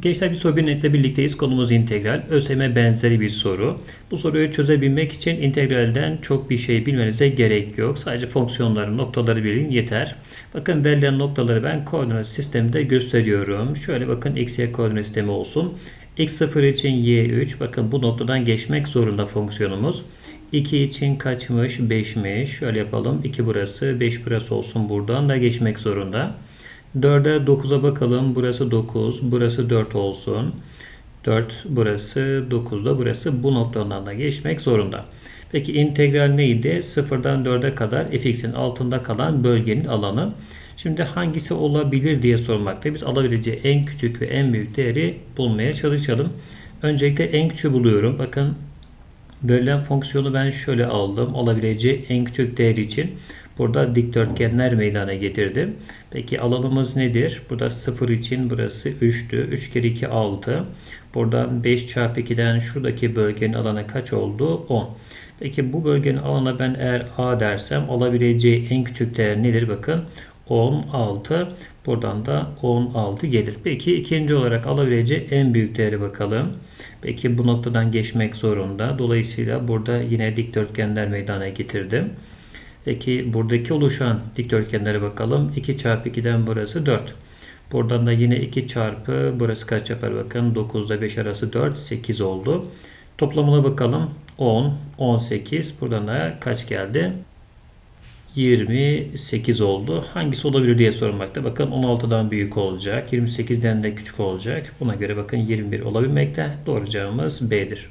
Gençler bir soru bir netle birlikteyiz. Konumuz integral. ÖSYM benzeri bir soru. Bu soruyu çözebilmek için integralden çok bir şey bilmenize gerek yok. Sadece fonksiyonların noktaları bilin yeter. Bakın verilen noktaları ben koordinat sisteminde gösteriyorum. Şöyle bakın x y koordinat sistemi olsun. x0 için y3. Bakın bu noktadan geçmek zorunda fonksiyonumuz. 2 için kaçmış? 5'miş. Şöyle yapalım. 2 burası, 5 burası olsun buradan da geçmek zorunda. 4'e 9'a bakalım. Burası 9. Burası 4 olsun. 4 burası 9 da burası bu noktadan da geçmek zorunda. Peki integral neydi? 0'dan 4'e kadar fx'in altında kalan bölgenin alanı. Şimdi hangisi olabilir diye sormakta. Biz alabileceği en küçük ve en büyük değeri bulmaya çalışalım. Öncelikle en küçüğü buluyorum. Bakın verilen fonksiyonu ben şöyle aldım. Alabileceği en küçük değer için burada dikdörtgenler meydana getirdim. Peki alanımız nedir? Burada 0 için burası 3'tü. 3 kere 2 6. Buradan 5 çarpı 2'den şuradaki bölgenin alanı kaç oldu? 10. Peki bu bölgenin alanına ben eğer A dersem alabileceği en küçük değer nedir? Bakın 16. Buradan da 16 gelir. Peki ikinci olarak alabileceği en büyük değeri bakalım. Peki bu noktadan geçmek zorunda. Dolayısıyla burada yine dikdörtgenler meydana getirdim. Peki buradaki oluşan dikdörtgenlere bakalım. 2 çarpı 2'den burası 4. Buradan da yine 2 çarpı burası kaç yapar bakın. 9 ile 5 arası 4. 8 oldu. Toplamına bakalım. 10, 18. Buradan da kaç geldi? 28 oldu. Hangisi olabilir diye sormakta. Bakın 16'dan büyük olacak. 28'den de küçük olacak. Buna göre bakın 21 olabilmekte. Doğru cevabımız B'dir.